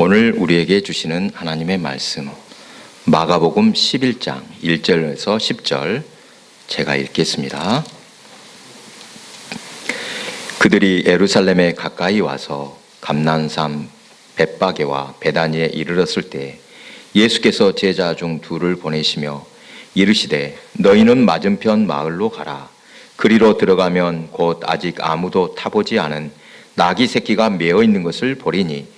오늘 우리에게 주시는 하나님의 말씀 마가복음 11장 1절에서 10절 제가 읽겠습니다. 그들이 예루살렘에 가까이 와서 감난산 벳바게와 베다니에 이르렀을 때 예수께서 제자 중 둘을 보내시며 이르시되 너희는 맞은편 마을로 가라 그리로 들어가면 곧 아직 아무도 타보지 않은 나귀 새끼가 메어 있는 것을 보리니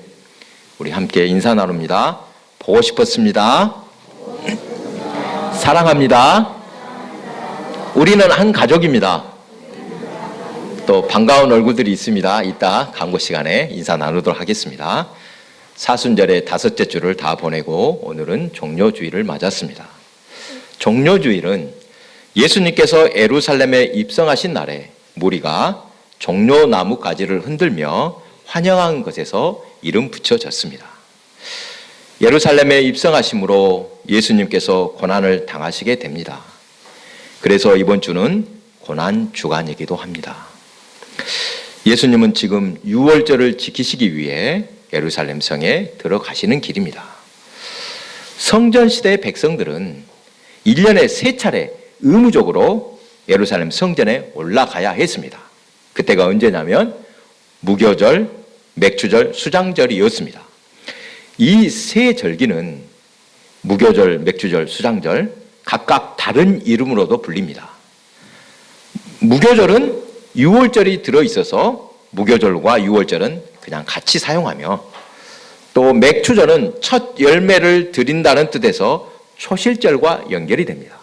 우리 함께 인사 나눕니다 보고 싶었습니다 사랑합니다 우리는 한 가족입니다 또 반가운 얼굴들이 있습니다. 이따 광고 시간에 인사 나누도록 하겠습니다. 사순절의 다섯째 주를 다 보내고 오늘은 종료주일을 맞았습니다. 종료주일은 예수님께서 에루살렘에 입성하신 날에 무리가 종료나무 가지를 흔들며 환영한 것에서 이름 붙여졌습니다. 예루살렘에 입성하심으로 예수님께서 고난을 당하시게 됩니다. 그래서 이번 주는 고난 주간이기도 합니다. 예수님은 지금 6월절을 지키시기 위해 예루살렘 성에 들어가시는 길입니다. 성전 시대의 백성들은 1년에 세 차례 의무적으로 예루살렘 성전에 올라가야 했습니다. 그때가 언제냐면 무교절, 맥주절, 수장절이었습니다. 이 세 절기는 무교절, 맥주절, 수장절 각각 다른 이름으로도 불립니다. 무교절은 6월절이 들어 있어서 무교절과 6월절은 그냥 같이 사용하며 또 맥추절은 첫 열매를 드린다는 뜻에서 초실절과 연결이 됩니다.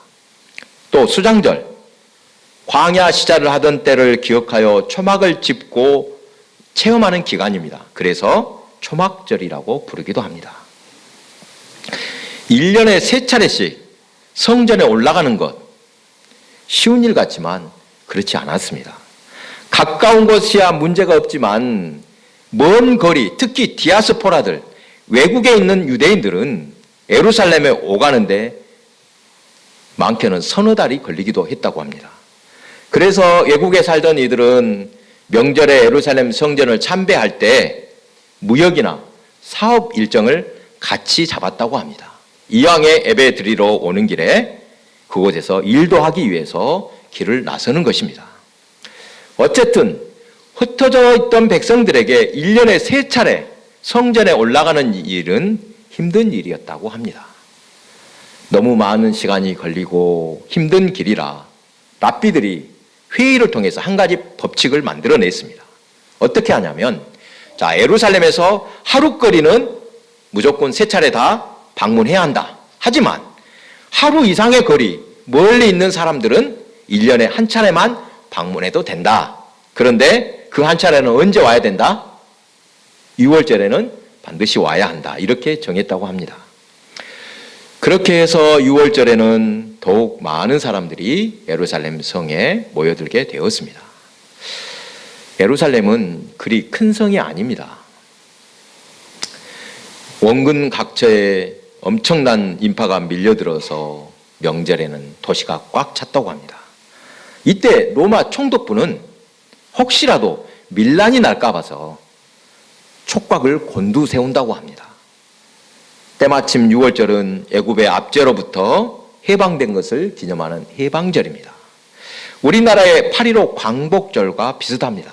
또 수장절, 광야 시자를 하던 때를 기억하여 초막을 짚고 체험하는 기간입니다. 그래서 초막절이라고 부르기도 합니다. 1년에 세 차례씩 성전에 올라가는 것, 쉬운 일 같지만 그렇지 않았습니다. 가까운 곳이야 문제가 없지만 먼 거리, 특히 디아스포라들, 외국에 있는 유대인들은 에루살렘에 오가는데 많게는 서너 달이 걸리기도 했다고 합니다. 그래서 외국에 살던 이들은 명절에 에루살렘 성전을 참배할 때 무역이나 사업 일정을 같이 잡았다고 합니다. 이왕에 예배 드리러 오는 길에 그곳에서 일도 하기 위해서 길을 나서는 것입니다. 어쨌든 흩어져 있던 백성들에게 1년에 세 차례 성전에 올라가는 일은 힘든 일이었다고 합니다. 너무 많은 시간이 걸리고 힘든 길이라 랍비들이 회의를 통해서 한 가지 법칙을 만들어냈습니다. 어떻게 하냐면 자, 에루살렘에서 하루거리는 무조건 세 차례 다 방문해야 한다. 하지만 하루 이상의 거리, 멀리 있는 사람들은 1년에 한 차례만 방문해도 된다. 그런데 그 한 차례는 언제 와야 된다? 6월절에는 반드시 와야 한다. 이렇게 정했다고 합니다. 그렇게 해서 6월절에는 더욱 많은 사람들이 예루살렘 성에 모여들게 되었습니다. 예루살렘은 그리 큰 성이 아닙니다. 원근 각처에 엄청난 인파가 밀려들어서 명절에는 도시가 꽉 찼다고 합니다. 이때 로마 총독부는 혹시라도 밀란이 날까 봐서 촉각을 곤두세운다고 합니다. 때마침 6월절은 애굽의 압제로부터 해방된 것을 기념하는 해방절입니다. 우리나라의 8.15 광복절과 비슷합니다.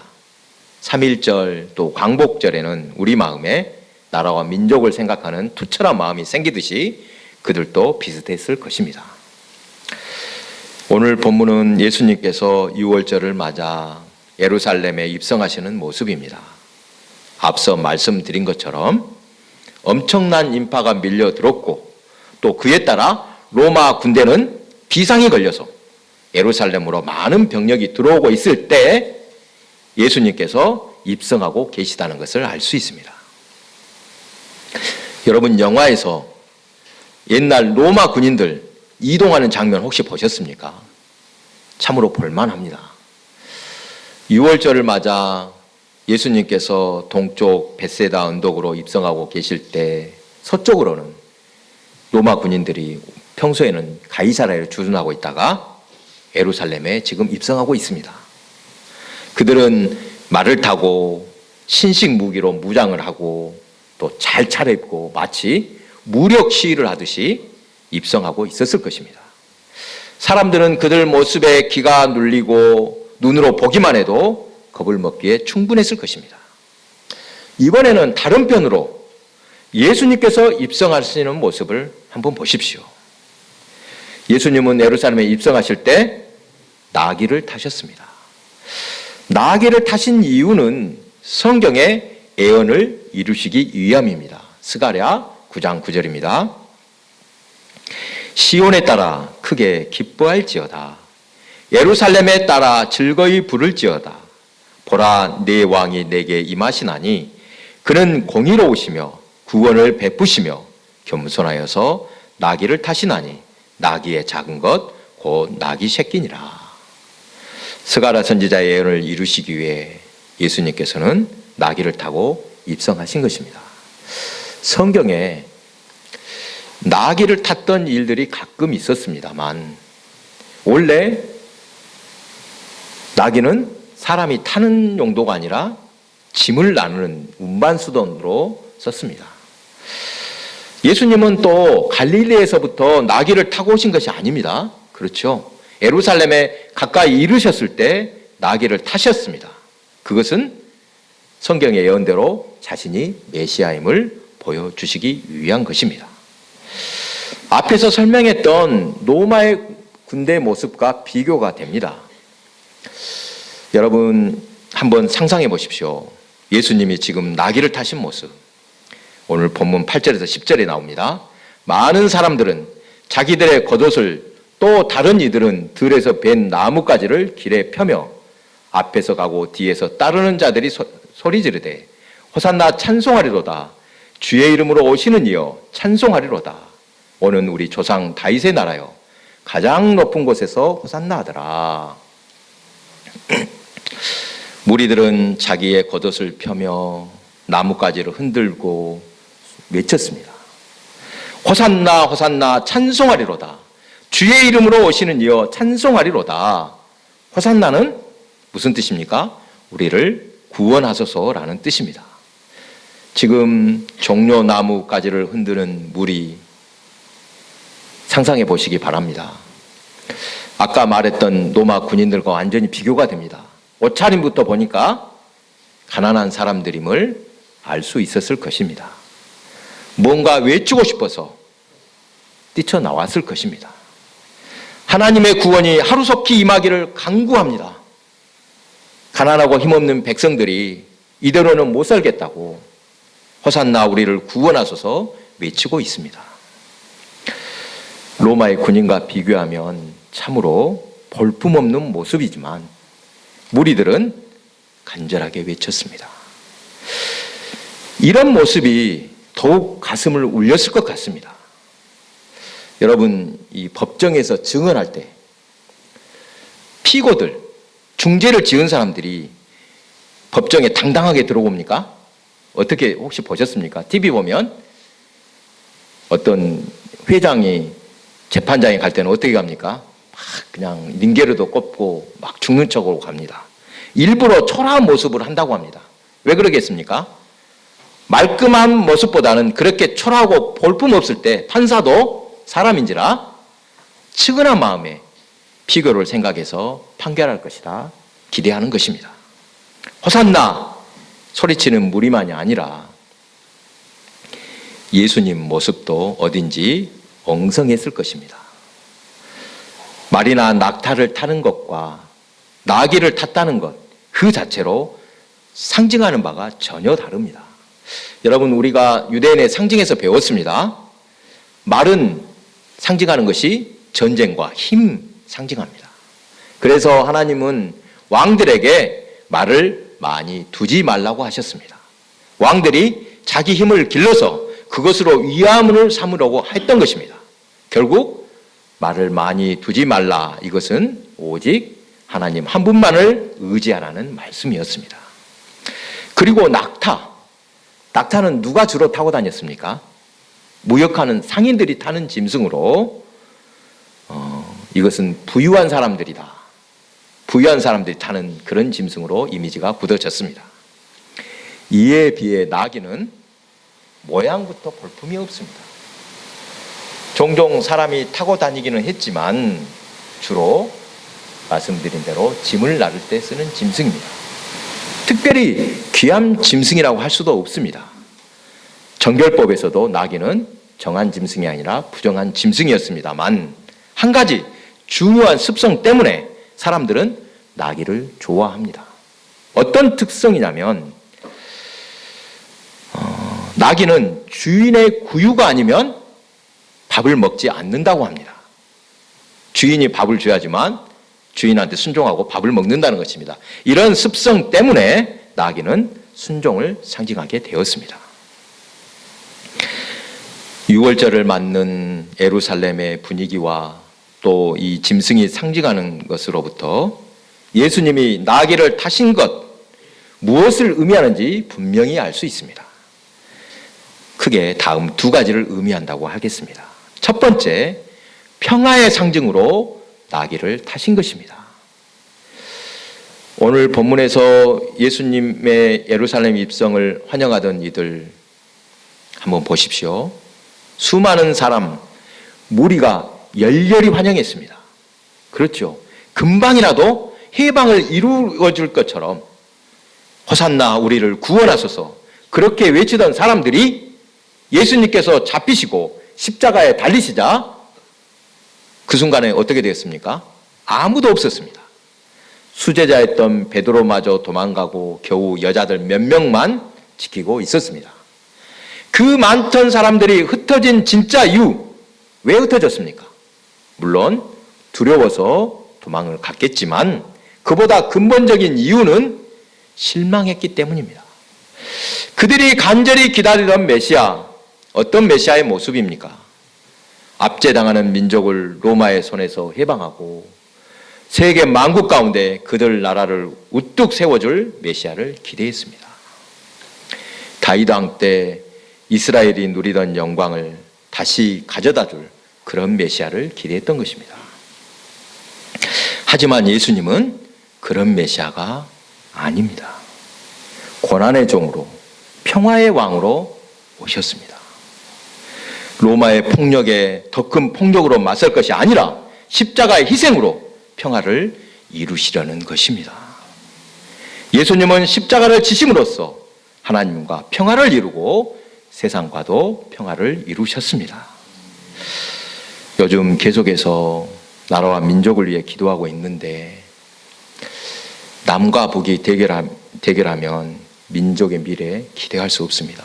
3.1절 또 광복절에는 우리 마음에 나라와 민족을 생각하는 투철한 마음이 생기듯이 그들도 비슷했을 것입니다. 오늘 본문은 예수님께서 유월절을 맞아 예루살렘에 입성하시는 모습입니다. 앞서 말씀드린 것처럼 엄청난 인파가 밀려 들었고 또 그에 따라 로마 군대는 비상이 걸려서 예루살렘으로 많은 병력이 들어오고 있을 때 예수님께서 입성하고 계시다는 것을 알 수 있습니다. 여러분 영화에서 옛날 로마 군인들 이동하는 장면 혹시 보셨습니까? 참으로 볼만합니다. 6월절을 맞아 예수님께서 동쪽 베세다 언덕으로 입성하고 계실 때 서쪽으로는 로마 군인들이 평소에는 가이사라에 주둔하고 있다가 예루살렘에 지금 입성하고 있습니다. 그들은 말을 타고 신식 무기로 무장을 하고 또 잘 차려입고 마치 무력 시위를 하듯이 입성하고 있었을 것입니다. 사람들은 그들 모습에 기가 눌리고 눈으로 보기만 해도 겁을 먹기에 충분했을 것입니다. 이번에는 다른 편으로 예수님께서 입성하시는 모습을 한번 보십시오. 예수님은 예루살렘에 입성하실 때 나귀를 타셨습니다. 나귀를 타신 이유는 성경의 예언을 이루시기 위함입니다. 스가랴 9장 9절입니다. 시온에 따라 크게 기뻐할지어다. 예루살렘에 따라 즐거이 부를지어다. 보라 내 왕이 내게 임하시나니 그는 공의로우시며 구원을 베푸시며 겸손하여서 나귀를 타시나니 나귀의 작은 것 곧 나귀 새끼니라. 스가라 선지자의 예언을 이루시기 위해 예수님께서는 나귀를 타고 입성하신 것입니다. 성경에 나귀를 탔던 일들이 가끔 있었습니다만 원래 나귀는 사람이 타는 용도가 아니라 짐을 나누는 운반 수단으로 썼습니다. 예수님은 또 갈릴리에서부터 나귀를 타고 오신 것이 아닙니다. 그렇죠. 예루살렘에 가까이 이르셨을 때 나귀를 타셨습니다. 그것은 성경의 예언대로 자신이 메시아임을 보여주시기 위한 것입니다. 앞에서 설명했던 로마의 군대 모습과 비교가 됩니다. 여러분 한번 상상해 보십시오. 예수님이 지금 나귀를 타신 모습. 오늘 본문 8절에서 10절에 나옵니다. 많은 사람들은 자기들의 겉옷을 또 다른 이들은 들에서 벤 나뭇가지를 길에 펴며 앞에서 가고 뒤에서 따르는 자들이 소, 소리 지르되 호산나 찬송하리로다. 주의 이름으로 오시는 이여 찬송하리로다. 오는 우리 조상 다윗의 나라여 가장 높은 곳에서 호산나 하더라. 무리들은 자기의 겉옷을 펴며 나뭇가지를 흔들고 외쳤습니다. 호산나 호산나 찬송하리로다. 주의 이름으로 오시는 이여 찬송하리로다. 호산나는 무슨 뜻입니까? 우리를 구원하소서라는 뜻입니다. 지금 종려 나무가지를 흔드는 물이 상상해 보시기 바랍니다. 아까 말했던 로마 군인들과 완전히 비교가 됩니다. 옷차림부터 보니까 가난한 사람들임을 알 수 있었을 것입니다. 뭔가 외치고 싶어서 뛰쳐나왔을 것입니다. 하나님의 구원이 하루속히 임하기를 강구합니다. 가난하고 힘없는 백성들이 이대로는 못 살겠다고 호산나 우리를 구원하소서 외치고 있습니다. 로마의 군인과 비교하면 참으로 볼품없는 모습이지만 무리들은 간절하게 외쳤습니다. 이런 모습이 더욱 가슴을 울렸을 것 같습니다. 여러분, 이 법정에서 증언할 때 피고들, 중죄를 지은 사람들이 법정에 당당하게 들어옵니까? 어떻게 혹시 보셨습니까? TV 보면 어떤 회장이 재판장에 갈 때는 어떻게 갑니까? 막 그냥 링게르도 꼽고 막 죽는 척으로 갑니다. 일부러 초라한 모습을 한다고 합니다. 왜 그러겠습니까? 말끔한 모습보다는 그렇게 초라하고 볼품없을 때 판사도 사람인지라 측은한 마음에 피고를 생각해서 판결할 것이다 기대하는 것입니다. 호산나 소리치는 무리만이 아니라 예수님 모습도 어딘지 엉성했을 것입니다. 말이나 낙타를 타는 것과 나귀를 탔다는 것, 그 자체로 상징하는 바가 전혀 다릅니다. 여러분, 우리가 유대인의 상징에서 배웠습니다. 말은 상징하는 것이 전쟁과 힘 상징합니다. 그래서 하나님은 왕들에게 말을 많이 두지 말라고 하셨습니다. 왕들이 자기 힘을 길러서 그것으로 위함을 삼으려고 했던 것입니다. 결국 말을 많이 두지 말라 이것은 오직 하나님 한 분만을 의지하라는 말씀이었습니다. 그리고 낙타. 낙타는 누가 주로 타고 다녔습니까? 무역하는 상인들이 타는 짐승으로 어, 이것은 부유한 사람들이다. 부유한 사람들이 타는 그런 짐승으로 이미지가 굳어졌습니다. 이에 비해 나귀는 모양부터 볼품이 없습니다. 종종 사람이 타고 다니기는 했지만 주로 말씀드린 대로 짐을 나를 때 쓰는 짐승입니다. 특별히 귀한 짐승이라고 할 수도 없습니다. 정결법에서도 나귀는 정한 짐승이 아니라 부정한 짐승이었습니다만 한 가지 중요한 습성 때문에 사람들은 나귀를 좋아합니다. 어떤 특성이냐면 어, 나귀는 주인의 구유가 아니면 밥을 먹지 않는다고 합니다. 주인이 밥을 줘야지만 주인한테 순종하고 밥을 먹는다는 것입니다. 이런 습성 때문에 나귀는 순종을 상징하게 되었습니다. 유월절을 맞는 예루살렘의 분위기와 또 이 짐승이 상징하는 것으로부터 예수님이 나귀를 타신 것 무엇을 의미하는지 분명히 알 수 있습니다. 크게 다음 두 가지를 의미한다고 하겠습니다. 첫 번째, 평화의 상징으로 나귀를 타신 것입니다. 오늘 본문에서 예수님의 예루살렘 입성을 환영하던 이들 한번 보십시오. 수많은 사람, 무리가 열렬히 환영했습니다. 그렇죠. 금방이라도 해방을 이루어 줄 것처럼 호산나 우리를 구원하소서 그렇게 외치던 사람들이 예수님께서 잡히시고 십자가에 달리시자 그 순간에 어떻게 되었습니까? 아무도 없었습니다. 수제자였던 베드로마저 도망가고 겨우 여자들 몇 명만 지키고 있었습니다. 그 많던 사람들이 흩어진 진짜 이유 왜 흩어졌습니까? 물론 두려워서 도망을 갔겠지만 그보다 근본적인 이유는 실망했기 때문입니다. 그들이 간절히 기다리던 메시아 어떤 메시아의 모습입니까? 압제당하는 민족을 로마의 손에서 해방하고 세계 만국 가운데 그들 나라를 우뚝 세워줄 메시아를 기대했습니다. 다윗 왕때 이스라엘이 누리던 영광을 다시 가져다 줄 그런 메시아를 기대했던 것입니다. 하지만 예수님은 그런 메시아가 아닙니다. 고난의 종으로 평화의 왕으로 오셨습니다. 로마의 폭력에 더 큰 폭력으로 맞설 것이 아니라 십자가의 희생으로 평화를 이루시려는 것입니다. 예수님은 십자가를 지심으로써 하나님과 평화를 이루고 세상과도 평화를 이루셨습니다. 요즘 계속해서 나라와 민족을 위해 기도하고 있는데 남과 북이 대결하면 민족의 미래에 기대할 수 없습니다.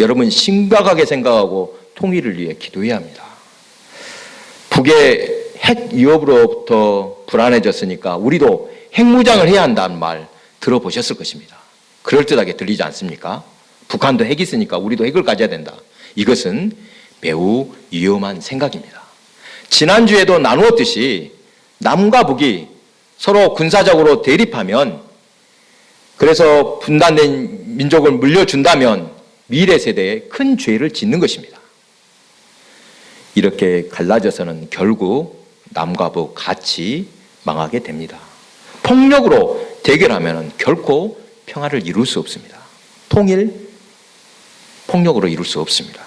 여러분 심각하게 생각하고 통일을 위해 기도해야 합니다. 북의 핵 위협으로부터 불안해졌으니까 우리도 핵무장을 해야 한다는 말 들어보셨을 것입니다. 그럴듯하게 들리지 않습니까? 북한도 핵이 있으니까 우리도 핵을 가져야 된다. 이것은 매우 위험한 생각입니다. 지난주에도 나누었듯이 남과 북이 서로 군사적으로 대립하면 그래서 분단된 민족을 물려준다면 미래 세대에 큰 죄를 짓는 것입니다. 이렇게 갈라져서는 결국 남과 북 같이 망하게 됩니다. 폭력으로 대결하면 결코 평화를 이룰 수 없습니다. 통일, 폭력으로 이룰 수 없습니다.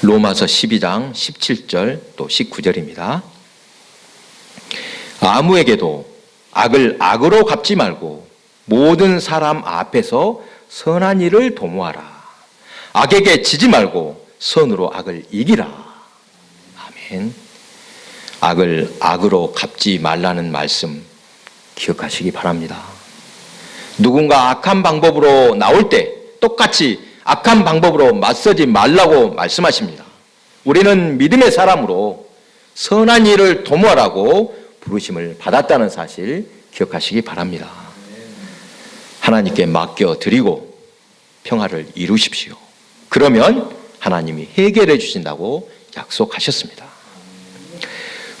로마서 12장 17절 또 19절입니다. 아무에게도 악을 악으로 갚지 말고 모든 사람 앞에서 선한 일을 도모하라. 악에게 지지 말고 선으로 악을 이기라. 아멘. 악을 악으로 갚지 말라는 말씀 기억하시기 바랍니다. 누군가 악한 방법으로 나올 때 똑같이 악한 방법으로 맞서지 말라고 말씀하십니다. 우리는 믿음의 사람으로 선한 일을 도모하라고 부르심을 받았다는 사실 기억하시기 바랍니다. 하나님께 맡겨 드리고 평화를 이루십시오. 그러면 하나님이 해결해 주신다고 약속하셨습니다.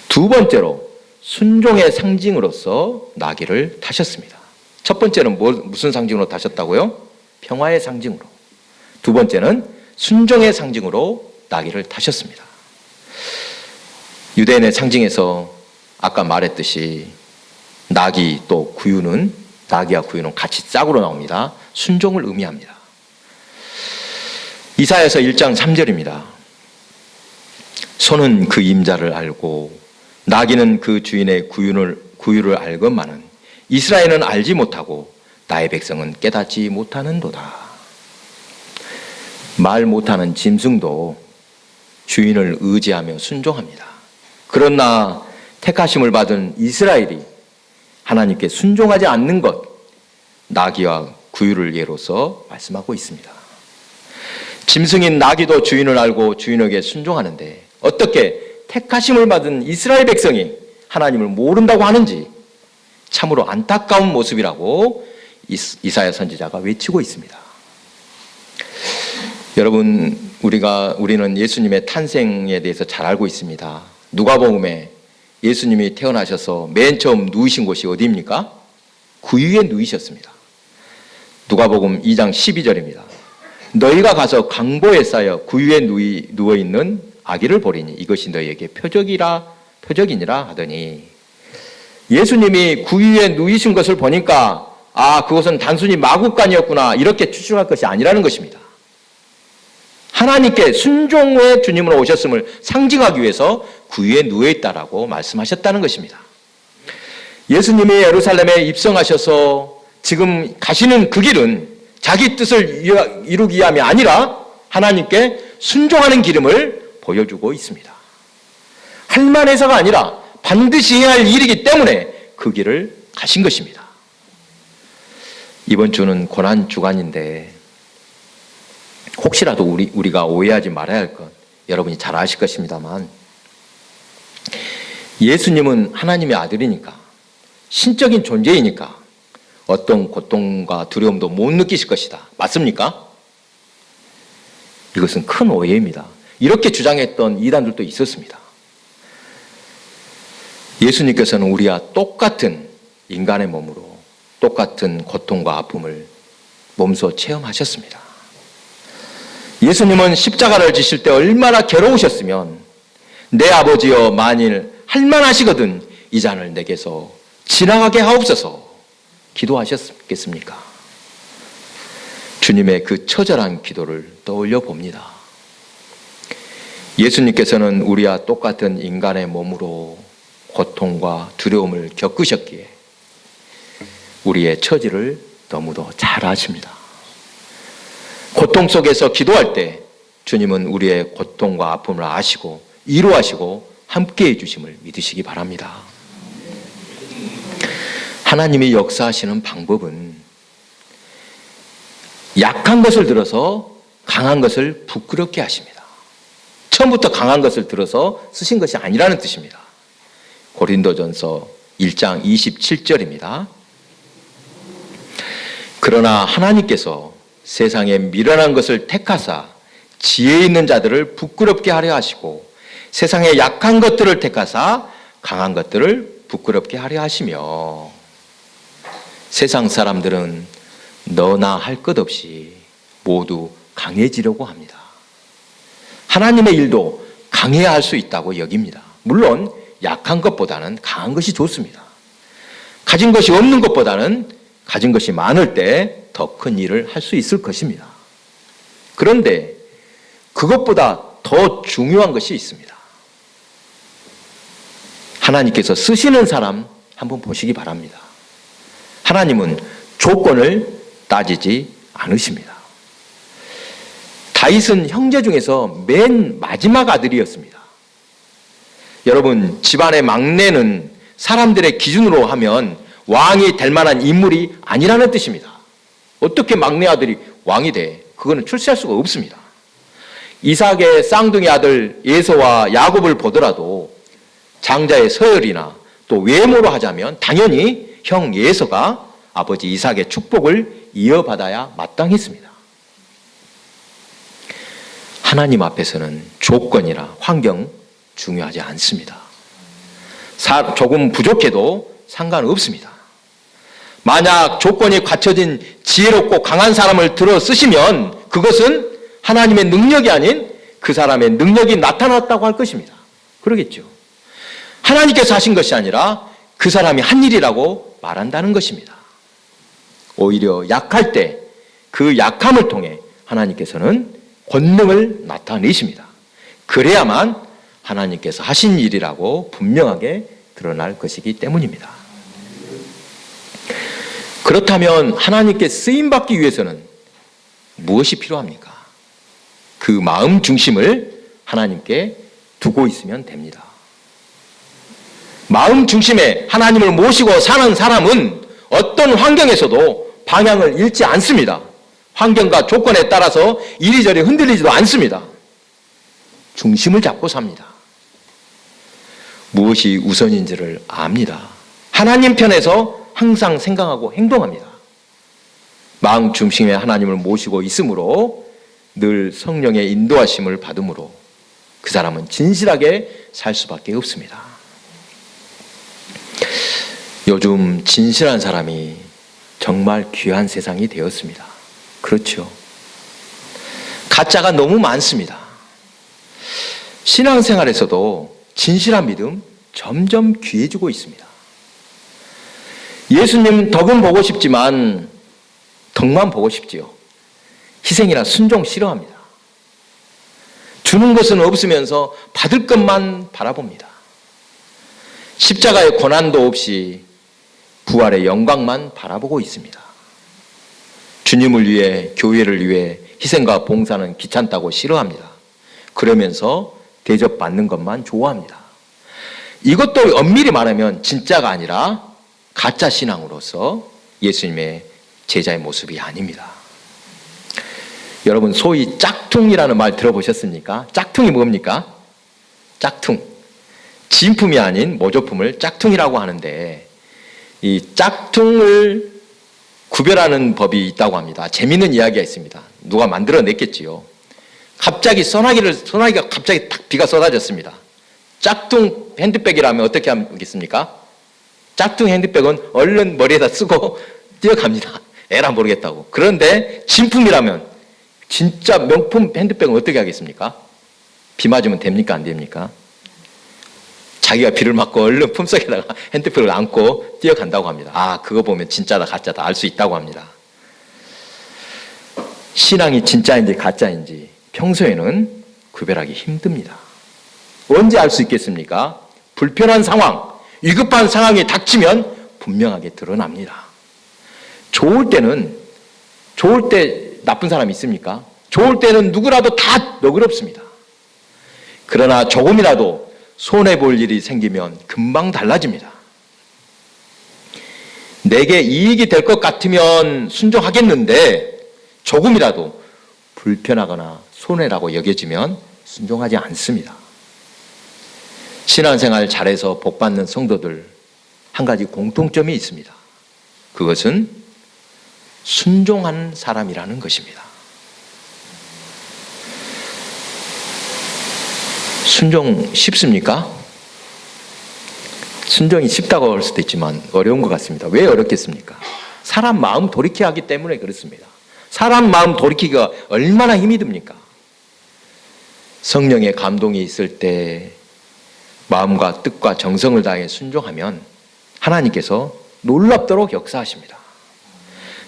두 번째로 순종의 상징으로서 나귀를 타셨습니다. 첫 번째는 뭐, 무슨 상징으로 타셨다고요? 평화의 상징으로. 두 번째는 순종의 상징으로 나귀를 타셨습니다. 유대인의 상징에서 아까 말했듯이 나귀 또 구유는 나귀와 구유는 같이 짝으로 나옵니다. 순종을 의미합니다. 이사야서 1장 3절입니다. 소는 그 임자를 알고 나귀는 그 주인의 구유를, 구유를 알건만은 이스라엘은 알지 못하고 나의 백성은 깨닫지 못하는도다. 말 못하는 짐승도 주인을 의지하며 순종합니다. 그러나 택하심을 받은 이스라엘이 하나님께 순종하지 않는 것, 나귀와 구유를 예로서 말씀하고 있습니다. 짐승인 나귀도 주인을 알고 주인에게 순종하는데 어떻게 택하심을 받은 이스라엘 백성이 하나님을 모른다고 하는지 참으로 안타까운 모습이라고 이사야 선지자가 외치고 있습니다. 여러분 우리가 우리는 예수님의 탄생에 대해서 잘 알고 있습니다. 누가복음에 예수님이 태어나셔서 맨 처음 누이신 곳이 어디입니까? 구유에 누이셨습니다. 누가복음 2장 12절입니다. 너희가 가서 강보에 쌓여 구유에 누워 있는 아기를 보리니 이것이 너희에게 표적이라 표적이니라 하더니 예수님이 구유에 누이신 것을 보니까 아 그것은 단순히 마국간이었구나 이렇게 추측할 것이 아니라는 것입니다. 하나님께 순종의 주님으로 오셨음을 상징하기 위해서 구유에 누워 있다라고 말씀하셨다는 것입니다. 예수님이 예루살렘에 입성하셔서 지금 가시는 그 길은 자기 뜻을 이루기 위함이 아니라 하나님께 순종하는 기름을 보여주고 있습니다. 할 만해서가 아니라 반드시 해야 할 일이기 때문에 그 길을 가신 것입니다. 이번 주는 고난 주간인데 혹시라도 우리, 우리가 오해하지 말아야 할 것, 여러분이 잘 아실 것입니다만, 예수님은 하나님의 아들이니까, 신적인 존재이니까, 어떤 고통과 두려움도 못 느끼실 것이다. 맞습니까? 이것은 큰 오해입니다. 이렇게 주장했던 이단들도 있었습니다. 예수님께서는 우리와 똑같은 인간의 몸으로 똑같은 고통과 아픔을 몸소 체험하셨습니다. 예수님은 십자가를 지실 때 얼마나 괴로우셨으면 내 아버지여 만일 할만하시거든 이 잔을 내게서 지나가게 하옵소서 기도하셨겠습니까? 주님의 그 처절한 기도를 떠올려 봅니다. 예수님께서는 우리와 똑같은 인간의 몸으로 고통과 두려움을 겪으셨기에 우리의 처지를 너무도 잘 아십니다. 고통 속에서 기도할 때 주님은 우리의 고통과 아픔을 아시고 이루하시고 함께 해 주심을 믿으시기 바랍니다. 하나님이 역사하시는 방법은 약한 것을 들어서 강한 것을 부끄럽게 하십니다. 처음부터 강한 것을 들어서 쓰신 것이 아니라는 뜻입니다. 고린도전서 1장 27절입니다. 그러나 하나님께서 세상에 미련한 것을 택하사 지혜 있는 자들을 부끄럽게 하려 하시고 세상에 약한 것들을 택하사 강한 것들을 부끄럽게 하려 하시며 세상 사람들은 너나 할 것 없이 모두 강해지려고 합니다. 하나님의 일도 강해야 할 수 있다고 여깁니다. 물론 약한 것보다는 강한 것이 좋습니다. 가진 것이 없는 것보다는 가진 것이 많을 때 더 큰 일을 할 수 있을 것입니다. 그런데 그것보다 더 중요한 것이 있습니다. 하나님께서 쓰시는 사람 한번 보시기 바랍니다. 하나님은 조건을 따지지 않으십니다. 다윗은 형제 중에서 맨 마지막 아들이었습니다. 여러분, 집안의 막내는 사람들의 기준으로 하면 왕이 될 만한 인물이 아니라는 뜻입니다. 어떻게 막내 아들이 왕이 돼? 그거는 출세할 수가 없습니다. 이삭의 쌍둥이 아들 예서와 야곱을 보더라도 장자의 서열이나 또 외모로 하자면 당연히 형 예서가 아버지 이삭의 축복을 이어받아야 마땅했습니다. 하나님 앞에서는 조건이나 환경 중요하지 않습니다. 사- 조금 부족해도 상관없습니다. 만약 조건이 갖춰진 지혜롭고 강한 사람을 들어 쓰시면 그것은 하나님의 능력이 아닌 그 사람의 능력이 나타났다고 할 것입니다. 그러겠죠. 하나님께서 하신 것이 아니라 그 사람이 한 일이라고 말한다는 것입니다. 오히려 약할 때 그 약함을 통해 하나님께서는 권능을 나타내십니다. 그래야만 하나님께서 하신 일이라고 분명하게 드러날 것이기 때문입니다. 그렇다면 하나님께 쓰임 받기 위해서는 무엇이 필요합니까? 그 마음 중심을 하나님께 두고 있으면 됩니다. 마음 중심에 하나님을 모시고 사는 사람은 어떤 환경에서도 방향을 잃지 않습니다. 환경과 조건에 따라서 이리저리 흔들리지도 않습니다. 중심을 잡고 삽니다. 무엇이 우선인지를 압니다. 하나님 편에서 항상 생각하고 행동합니다. 마음 중심에 하나님을 모시고 있으므로 늘 성령의 인도하심을 받으므로 그 사람은 진실하게 살 수밖에 없습니다. 요즘 진실한 사람이 정말 귀한 세상이 되었습니다. 그렇죠. 가짜가 너무 많습니다. 신앙생활에서도 진실한 믿음 점점 귀해지고 있습니다. 예수님 덕은 보고 싶지만 덕만 보고 싶지요. 희생이나 순종 싫어합니다. 주는 것은 없으면서 받을 것만 바라봅니다. 십자가의 고난도 없이 부활의 영광만 바라보고 있습니다. 주님을 위해 교회를 위해 희생과 봉사는 귀찮다고 싫어합니다. 그러면서 대접받는 것만 좋아합니다. 이것도 엄밀히 말하면 진짜가 아니라 가짜 신앙으로서 예수님의 제자의 모습이 아닙니다. 여러분 소위 짝퉁이라는 말 들어보셨습니까? 짝퉁이 뭡니까? 짝퉁. 진품이 아닌 모조품을 짝퉁이라고 하는데 이 짝퉁을 구별하는 법이 있다고 합니다. 재밌는 이야기가 있습니다. 누가 만들어냈겠지요. 갑자기 소나기를 소나기가 갑자기 탁 비가 쏟아졌습니다. 짝퉁 핸드백이라면 어떻게 하겠습니까? 짝퉁 핸드백은 얼른 머리에다 쓰고 뛰어갑니다. 에라 모르겠다고. 그런데 진품이라면 진짜 명품 핸드백은 어떻게 하겠습니까? 비 맞으면 됩니까? 안 됩니까? 자기가 비를 맞고 얼른 품속에다가 핸드백을 안고 뛰어간다고 합니다. 아, 그거 보면 진짜다, 가짜다 알 수 있다고 합니다. 신앙이 진짜인지 가짜인지 평소에는 구별하기 힘듭니다. 언제 알 수 있겠습니까? 불편한 상황, 위급한 상황이 닥치면 분명하게 드러납니다. 좋을 때는, 좋을 때 나쁜 사람이 있습니까? 좋을 때는 누구라도 다 너그럽습니다. 그러나 조금이라도 손해 볼 일이 생기면 금방 달라집니다. 내게 이익이 될 것 같으면 순종하겠는데 조금이라도 불편하거나 손해라고 여겨지면 순종하지 않습니다. 신앙생활 잘해서 복 받는 성도들 한 가지 공통점이 있습니다. 그것은 순종한 사람이라는 것입니다. 순종 쉽습니까? 순종이 쉽다고 할 수도 있지만 어려운 것 같습니다. 왜 어렵겠습니까? 사람 마음 돌이켜야 하기 때문에 그렇습니다. 사람 마음 돌이키기가 얼마나 힘이 듭니까? 성령의 감동이 있을 때 마음과 뜻과 정성을 다해 순종하면 하나님께서 놀랍도록 역사하십니다.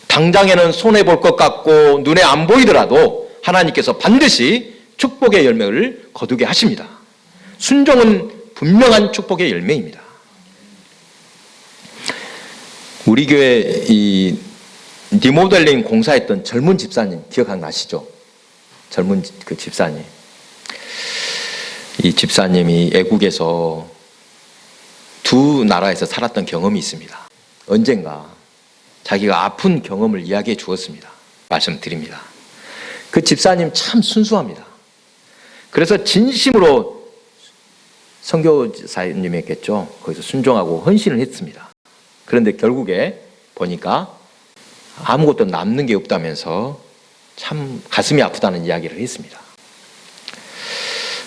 당장에는 손해 볼 것 같고 눈에 안 보이더라도 하나님께서 반드시 축복의 열매를 거두게 하십니다. 순종은 분명한 축복의 열매입니다. 우리 교회 이 리모델링 공사했던 젊은 집사님 기억나시죠? 젊은 그 집사님. 이 집사님이 애국에서 두 나라에서 살았던 경험이 있습니다. 언젠가 자기가 아픈 경험을 이야기해 주었습니다. 말씀드립니다. 그 집사님 참 순수합니다. 그래서 진심으로 선교사님에겠죠. 거기서 순종하고 헌신을 했습니다. 그런데 결국에 보니까 아무것도 남는 게 없다면서 참 가슴이 아프다는 이야기를 했습니다.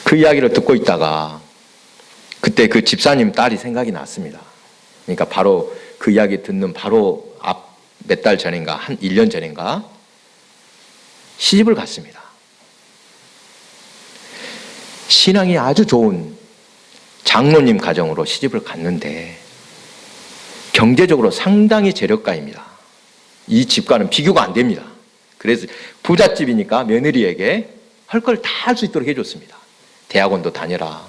그 이야기를 듣고 있다가 그때 그 집사님 딸이 생각이 났습니다. 그러니까 바로 그 이야기 듣는 바로 앞 몇 달 전인가 한 1년 전인가 시집을 갔습니다. 신앙이 아주 좋은 장로님 가정으로 시집을 갔는데 경제적으로 상당히 재력가입니다. 이 집과는 비교가 안 됩니다. 그래서 부잣집이니까 며느리에게 할 걸 다 할 수 있도록 해줬습니다. 대학원도 다녀라.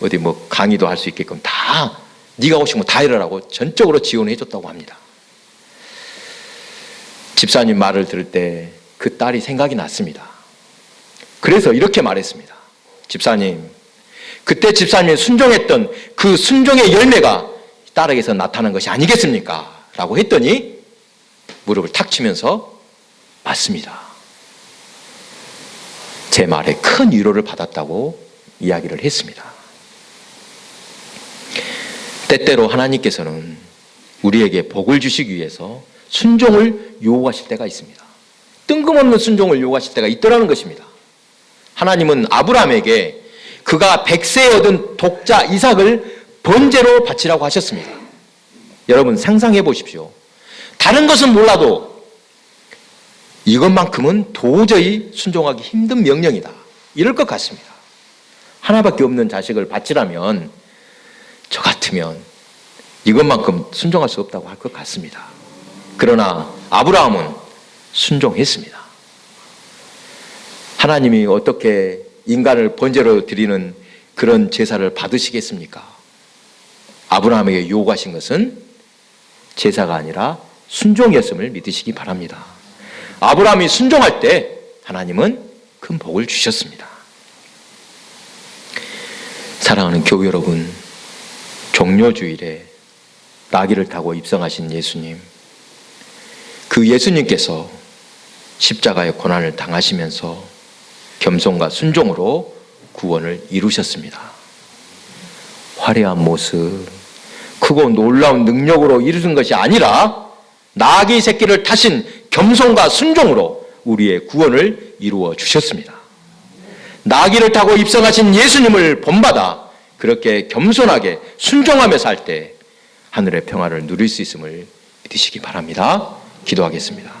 어디 뭐 강의도 할 수 있게끔 다 네가 하고 싶은 거다 해라라고 전적으로 지원해 줬다고 합니다. 집사님 말을 들을 때 그 딸이 생각이 났습니다. 그래서 이렇게 말했습니다. 집사님, 그때 집사님이 순종했던 그 순종의 열매가 딸에게서 나타난 것이 아니겠습니까? 라고 했더니 무릎을 탁 치면서 맞습니다. 제 말에 큰 위로를 받았다고 이야기를 했습니다. 때때로 하나님께서는 우리에게 복을 주시기 위해서 순종을 요구하실 때가 있습니다. 뜬금없는 순종을 요구하실 때가 있더라는 것입니다. 하나님은 아브라함에게 그가 백세에 얻은 독자 이삭을 번제로 바치라고 하셨습니다. 여러분 상상해 보십시오. 다른 것은 몰라도 이것만큼은 도저히 순종하기 힘든 명령이다. 이럴 것 같습니다. 하나밖에 없는 자식을 바치라면 저 같으면 이것만큼 순종할 수 없다고 할 것 같습니다. 그러나 아브라함은 순종했습니다. 하나님이 어떻게 인간을 번제로 드리는 그런 제사를 받으시겠습니까? 아브라함에게 요구하신 것은 제사가 아니라 순종이었음을 믿으시기 바랍니다. 아브라함이 순종할 때 하나님은 큰 복을 주셨습니다. 사랑하는 교회 여러분, 종료주일에 나귀를 타고 입성하신 예수님, 그 예수님께서 십자가의 고난을 당하시면서 겸손과 순종으로 구원을 이루셨습니다. 화려한 모습, 크고 놀라운 능력으로 이루신 것이 아니라 나귀 새끼를 타신 겸손과 순종으로 우리의 구원을 이루어 주셨습니다. 나귀를 타고 입성하신 예수님을 본받아 그렇게 겸손하게 순종하며 살 때 하늘의 평화를 누릴 수 있음을 믿으시기 바랍니다. 기도하겠습니다.